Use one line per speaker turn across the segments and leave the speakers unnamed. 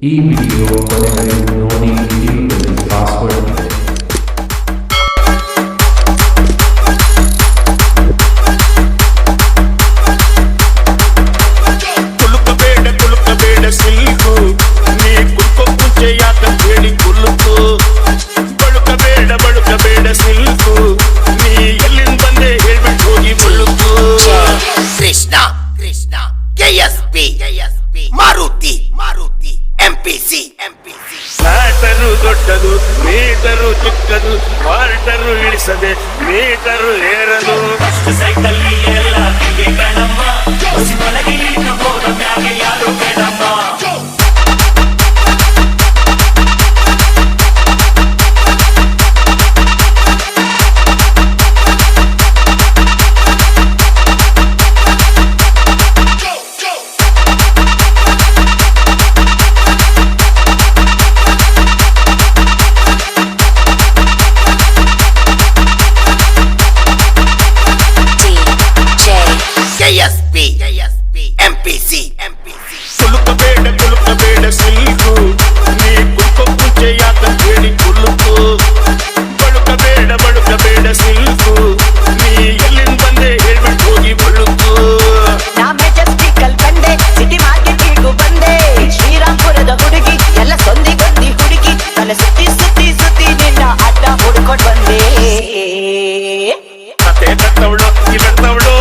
E-video,
whatever you don't to do, password, MPC MPC
ಫ್ಲಾಟರು ದೊಡ್ಡದು metre ಚಿಕ್ಕದು ವಾಲ್ಟರು ಇಳಿಸದೆ ಮೀಟರು ಏರದು
ಸೈಕಲ್ಲಿ
ಸಿಲ್ಕು ನೀ ಕುಲ್ಕೊ ಮುಂಚೆ ಯಾಕ ಹೇಳಿ ಕುಲುಕು ಬಳುಕಬೇಡ ಬಳುಕಬೇಡ ಸಿಲ್ಕು ನೀ ಎಲ್ಲಿಂದ ಬಂದೆ ಹೇಳ್ಬಿಟ್ಟು ಹೋಗಿ ಬಳುಕು
ನಾ ಮೆಜೆಸ್ಟಿಕಲ್ ಬಂದೆ ಸಿಟಿ ಮಾರ್ಕೆಟಿಗೂ ಬಂದೆ ಶ್ರೀರಾಮ್ಪುರದ ಹುಡುಗಿ ಎಲ್ಲ ಸೊಂದಿಗೊಂದಿ ಹುಡುಗಿ ತಲೆ ಸುತ್ತಿ ಸುತ್ತಿ ಸುತ್ತಿ ನಿನ್ನ ಅಡ್ಡ ಹುಡ್ಕೊಂಡ್ ಬಂದೆ
ಮತ್ತೆ ಕಟ್ಟವಳು ಇಲ್ಲಟ್ಟವಳು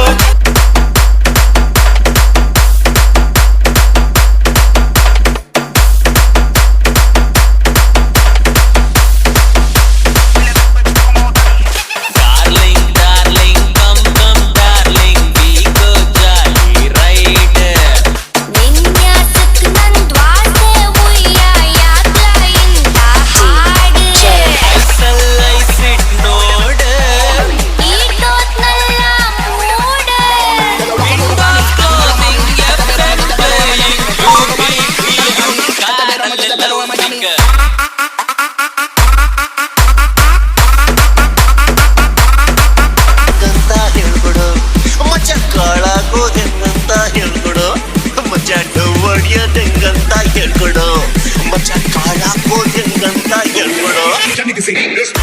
see. This